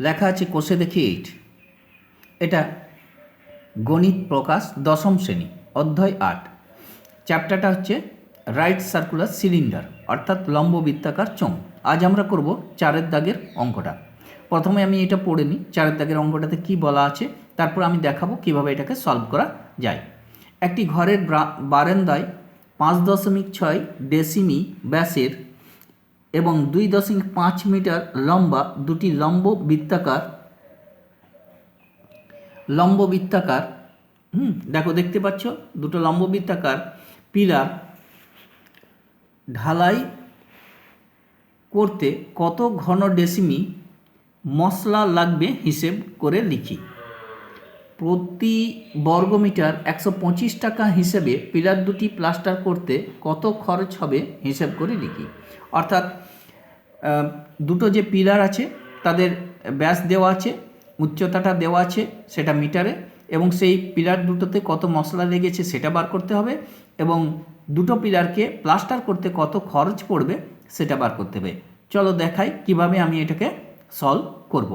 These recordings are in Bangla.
লেখা আছে কোষে দেখি এইট। এটা গণিত প্রকাশ দশম শ্রেণি, অধ্যায় আট। চ্যাপ্টারটা হচ্ছে রাইট সার্কুলার সিলিন্ডার, অর্থাৎ লম্ব বৃত্তাকার চোঙ। আজ আমরা করব চারের দাগের অঙ্কটা। প্রথমে আমি এটা পড়ে নিই, চারের দাগের অঙ্কটাতে কি বলা আছে, তারপর আমি দেখাবো কীভাবে এটাকে সলভ করা যায়। একটি ঘরের ব্রা- বারান্দায় পাঁচ দশমিক ছয় ডেসিমি ব্যাসের এবং দুই দশমিক পাঁচ মিটার লম্বা দুটি লম্ব বৃত্তাকার লম্ব বৃত্তাকার, হুম, দেখো দেখতে পাচ্ছ, দুটো লম্ব বৃত্তাকার, পিলার ঢালাই করতে কত ঘন ডেসিমি মশলা লাগবে হিসেব করে লিখি। প্রতি বর্গমিটার একশো পঁচিশ টাকা হিসেবে পিলার দুটি প্লাস্টার করতে কত খরচ হবে হিসেব করে লিখি। অর্থাৎ দুটো যে পিলার আছে, তাদের ব্যাস দেওয়া আছে, উচ্চতাটা দেওয়া আছে সেটা মিটারে এবং সেই পিলার দুটোতে কত মশলা লেগেছে সেটা বার করতে হবে এবং দুটো পিলারকে প্লাস্টার করতে কত খরচ পড়বে সেটা বার করতে হবে। চলো দেখাই কীভাবে আমি এটাকে সলভ করব।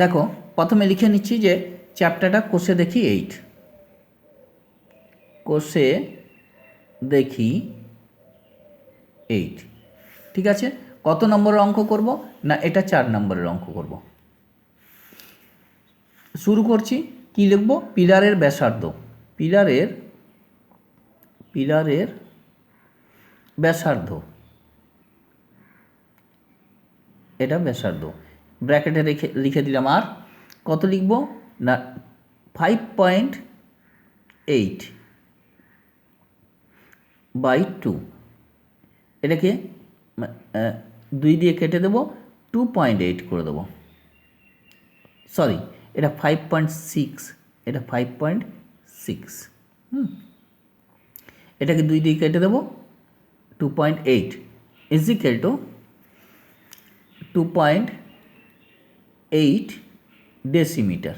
দেখো, প্রথমে লিখে নিচ্ছি যে চ্যাপ্টারটা কোষে দেখি এইট কোষে দেখি এইট ঠিক আছে? কত নম্বরের অঙ্ক করব না এটা চার নম্বরের অঙ্ক করব? শুরু করছি, কি লিখব? পিলারের ব্যাসার্ধ। পিলারের পিলারের ব্যাসার্ধ। এটা ব্যাসার্ধ। ব্র্যাকেটে রেখে, লিখে দিলাম। আর কত লিখব? না five point eight by two এটাকে দুই দিয়ে কেটে দেবো টু পয়েন্ট এইট করে দেবো। সরি এটা ফাইভ পয়েন্ট সিক্স এটা ফাইভ পয়েন্ট সিক্স হুম। এটাকে দুই দিয়ে কেটে দেবো two point eight is equal two two point eight decimetre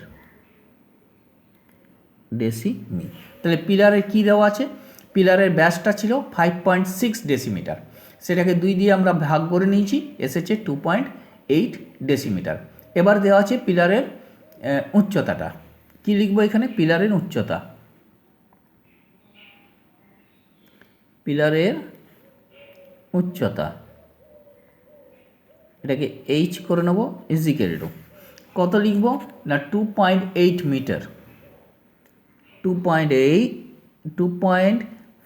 ডেসিমি তাহলে পিলারের কী দেওয়া আছে? পিলারের ব্যাসটা ছিল ফাইভ পয়েন্ট সিক্স ডেসিমিটার সেটাকে দুই দিয়ে আমরা ভাগ করে নিয়েছি, এসেছে টু পয়েন্ট এইট ডেসিমিটার এবার দেওয়া আছে পিলারের উচ্চতাটা। কি লিখব এখানে? পিলারের উচ্চতা। পিলারের উচ্চতা। এটাকে এইচ করে নেব ইজিক্যাল টু কত লিখব? না two point eight metre two point eight two point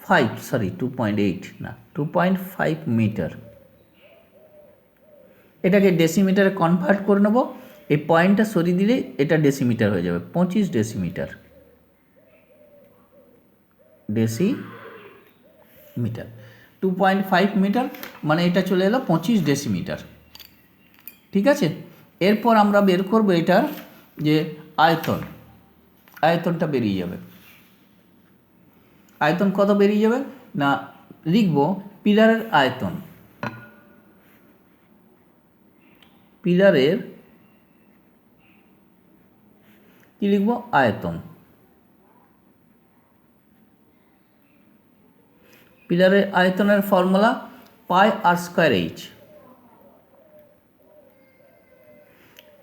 five sorry two point eight না টু পয়েন্ট ফাইভ মিটার এটাকে ডেসিমিটারে কনভার্ট করে নেব। এই পয়েন্টটা সরিয়ে দিলে এটা ডেসিমিটার হয়ে যাবে, পঁচিশ decimetre decimetre two point five metre মানে এটা চলে এলো পঁচিশ ডেসিমিটার ঠিক আছে? এরপর আমরা বের করব এটার যে আয়তন। আয়তনটা বেরিয়ে যাবে। আয়তন কত বেরিয়ে যাবে? না, লিখব পিলারের আয়তন। পিলারের কি লিখব? আয়তন। পিলারের আয়তনের formula pi r square h.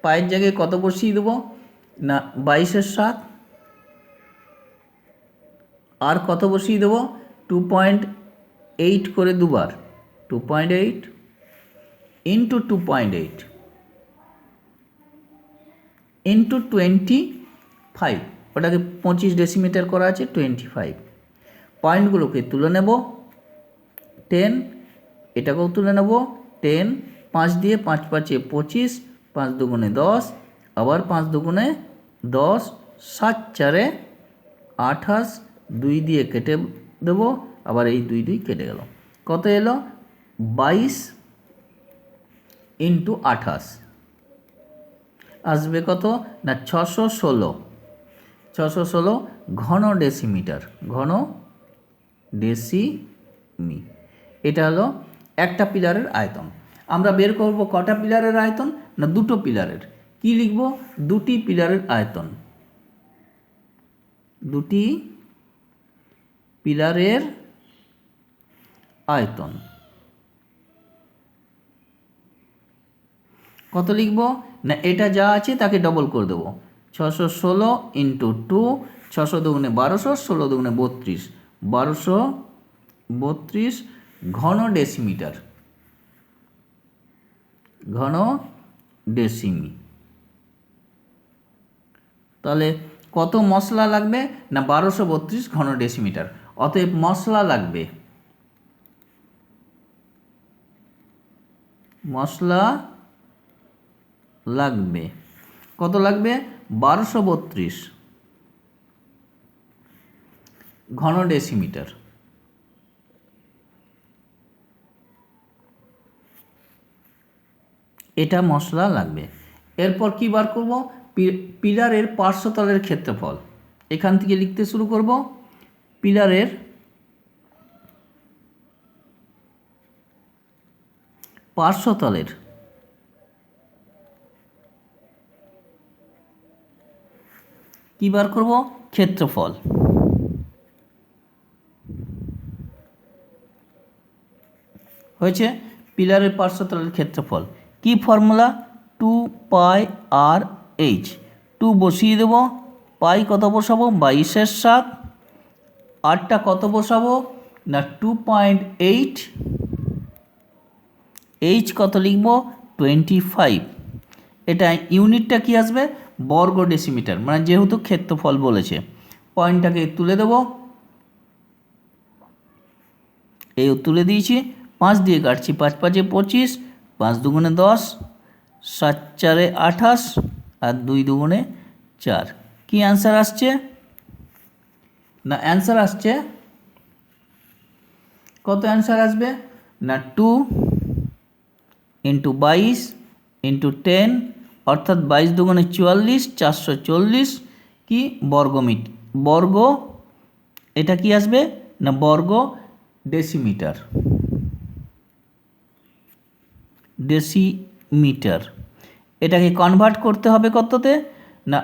পায়ের জায়গায় কত বসিয়ে দেবো? না, বাইশের সাত। আর কত বসিয়ে দেবো? টু পয়েন্ট এইট করে দুবার। Two point eight into two point eight. Into twenty five. ওটাকে পঁচিশ ডেসিমিটার করা আছে, টোয়েন্টি ফাইভ। পয়েন্টগুলোকে তুলে নেব। টেন, এটাকেও তুলে নেব। টেন, পাঁচ দিয়ে পাঁচ পাঁচে পঁচিশ। পাঁচ দুগুণে দশ, আবার পাঁচ দুগুণে দশ, সাত চারে আঠাশ, দুই দিয়ে কেটে দেবো, আবার এই দুই দুই কেটে গেল। কত এলো? বাইশ ইন্টু আঠাশ। আসবে কত? না, ছশো ষোলো। ছশো ষোলো ঘন ডেসিমিটার, ঘন ডেসিমি। এটা হলো একটা পিলারের আয়তন। আমরা বের করব কটা পিলারের আয়তন? না দুটো পিলারের? কি লিখব? দুটি পিলারের আয়তন। দুটি পিলারের আয়তন। কত লিখব? না, এটা যা আছে তাকে ডবল করে দেবো। ছশো ষোলো ইন্টু টু ছশো দুগুণে বারোশো, ষোলো দুগুণে বত্রিশ। বারোশো বত্রিশ ঘন ডেসিমিটার ঘন ডেসিমি। তাহলে কত মশলা লাগবে না বারোশো বত্রিশ ঘন ডেসিমিটার? অতএব মশলা লাগবে। মশলা লাগবে। কত লাগবে? বারোশো বত্রিশ ঘন ডেসিমিটার। এটা মশলা লাগবে। এরপর কি বার করব? পিলারের পার্শ্বতলের ক্ষেত্রফল। এখান থেকে লিখতে শুরু করব। পিলারের পার্শ্বতলের কি বার করব? ক্ষেত্রফল। হয়েছে? পিলারের পার্শ্বতলের ক্ষেত্রফল। কি formula two pi r h two বসিয়ে দেব। পাই কত বসাবো? বাইশের সাত। আটটা কত বসাবো? না টু পয়েন্ট এইট এইচ কত লিখব? টোয়েন্টি ফাইভ এটা ইউনিটটা কি আসবে? বর্গ ডেসিমিটার মানে যেহেতু ক্ষেত্রফল বলেছে। পয়েন্টটাকে তুলে দেবো। এই তুলে দিয়েছি। পাঁচ দিয়ে কাটছি, পাঁচ পাঁচে পঁচিশ। পাঁচ দুগুণে দশ, সাত চারে আঠাশ আর দুই দুগুণে চার। কি অ্যান্সার আসছে? না অ্যান্সার আসছে। কত অ্যান্সার আসবে? না টু ইন্টু বাইশ ইন্টু টেন অর্থাৎ বাইশ দুগুণে চুয়াল্লিশ, চারশো চল্লিশ, কি? বর্গমিট। বর্গ, এটা কি আসবে? না, বর্গ ডেসিমিটার ডেসিমিটার। এটাকে কনভার্ট করতে হবে কততে? না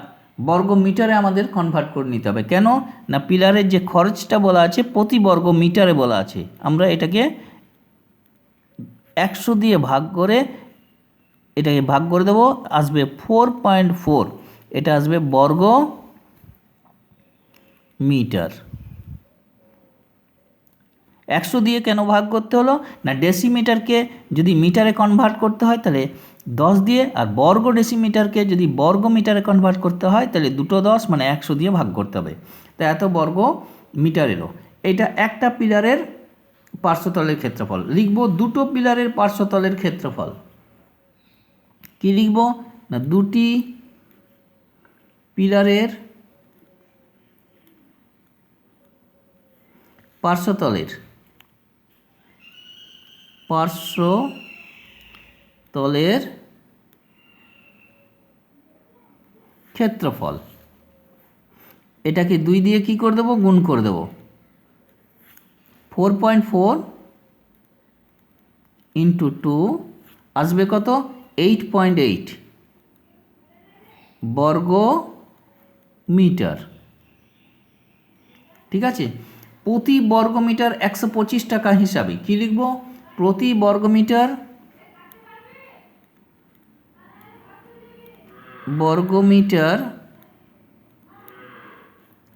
বর্গ মিটারে আমাদের কনভার্ট করে নিতে হবে। কেন? না পিলারের যে খরচটা বলা আছে, প্রতি বর্গ মিটারে বলা আছে। আমরা এটাকে একশো দিয়ে ভাগ করে এটাকে ভাগ করে দেবো, আসবে ফোর পয়েন্ট ফোর এটা আসবে বর্গ মিটার একশো দিয়ে কেন ভাগ করতে হলো? না ডেসিমিটারকে যদি মিটারে কনভার্ট করতে হয়, তাহলে দশ দিয়ে আর বর্গ ডেসিমিটারকে যদি বর্গ মিটারে কনভার্ট করতে হয়, তাহলে দুটো দশ মানে একশো দিয়ে ভাগ করতে হবে। তা এত বর্গ মিটার এলো এটা একটা পিলারের পার্শ্বতলের ক্ষেত্রফল। লিখব দুটো পিলারের পার্শ্বতলের ক্ষেত্রফল। কি লিখব? না দুটি পিলারের পার্শ্বতলের পার্শ্ব তলের ক্ষেত্রফল। এটাকে দুই দিয়ে কি করে দেবো? গুণ করে দেবো। Four point four into two আসবে কত? এইট পয়েন্ট এইট বর্গ মিটার। ঠিক আছে? প্রতি বর্গমিটার একশো পঁচিশ টাকা হিসাবে কি লিখব? প্রতি বর্গমিটার বর্গমিটার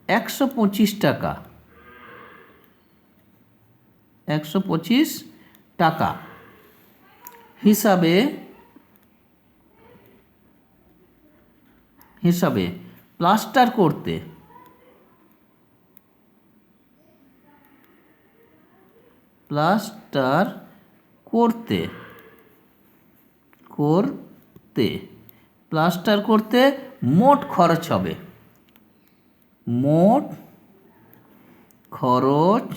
একশো পঁচিশ টাকা। একশো পঁচিশ টাকা। হিসাবে হিসাবে প্লাস্টার করতে। প্লাস্টার করতে করতে, প্লাস্টার করতে মোট খরচ হবে। মোট খরচ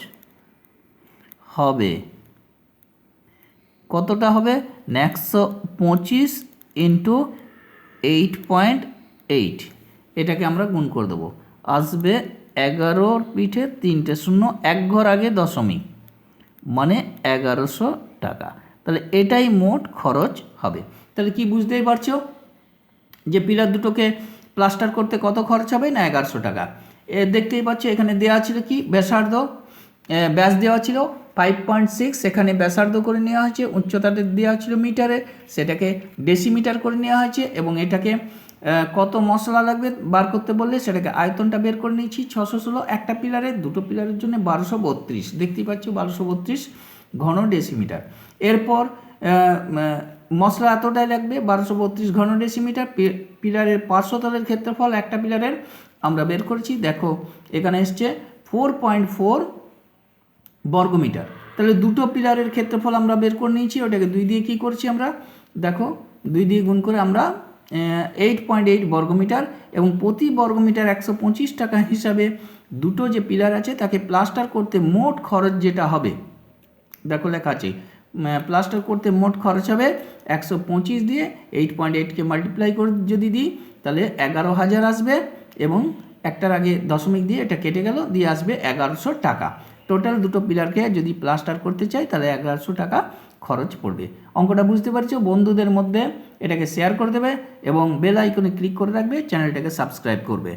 হবে কতটা হবে? একশো পঁচিশ ইন্টু এইট পয়েন্ট এইট। এটাকে আমরা গুণ করে দেবো। আসবে এগারোর পিঠে তিনটে শূন্য, এক ঘর আগে দশমিক। মানে এগারোশো টাকা। তাহলে এটাই মোট খরচ হবে। তাহলে কি বুঝতেই পারছ? যে পিলার দুটোকে প্লাস্টার করতে কত খরচ হবে না এগারোশো টাকা? এ দেখতেই পাচ্ছ, এখানে দেওয়া ছিল কি? ব্যাসার্ধ। ব্যাস দেওয়া ছিল ফাইভ পয়েন্ট সিক্স এখানে ব্যাসার্ধ করে নেওয়া হয়েছে। উচ্চতাটা দেওয়া ছিল মিটারে, সেটাকে ডেসিমিটার করে নেওয়া হয়েছে এবং এটাকে কত মশলা লাগবে বার করতে বললে সেটাকে আয়তনটা বের করে নিয়েছি, ছশো ষোলো। একটা পিলারে, দুটো পিলারের জন্য বারোশো বত্রিশ। দেখতেই পাচ্ছ, বারোশো বত্রিশ। ঘন ডেসিমিটার এরপর মশলা এতটাই লাগবে, বারোশো বত্রিশ ঘন ডেসিমিটার পিলারের পার্শ্বতলের ক্ষেত্রফল একটা পিলারের, আমরা বের করেছি, দেখো, এখানে এসছে ফোর পয়েন্ট ফোর বর্গমিটার। তাহলে দুটো পিলারের ক্ষেত্রফল আমরা বের করে নিয়েছি, ওটাকে দুই দিয়ে কী করছি আমরা? দেখো, দুই দিয়ে গুণ করে আমরা এইট পয়েন্ট এইট বর্গমিটার এবং প্রতি বর্গমিটার একশো পঁচিশ টাকা হিসাবে দুটো যে পিলার আছে, তাকে প্লাস্টার করতে মোট খরচ যেটা হবে দেখো লেখা আছে প্লাস্টার করতে মোট খরচ হবে একশো পঁচিশ দিয়ে এইট পয়েন্ট এইটকে মাল্টিপ্লাই করে যদি দিই, তাহলে এগারো হাজার আসবে এবং একটার আগে দশমিক দিয়ে এটা কেটে গেল, দিয়ে আসবে এগারোশো টাকা। টোটাল দুটো পিলারকে যদি প্লাস্টার করতে চাই, তাহলে এগারোশো টাকা খরচ পড়বে। অঙ্কটা বুঝতে পারছ? বন্ধুদের মধ্যে এটাকে শেয়ার করে দেবে এবং বেল আইকনে ক্লিক করে রাখবে চ্যানেলটাকে সাবস্ক্রাইব করবে।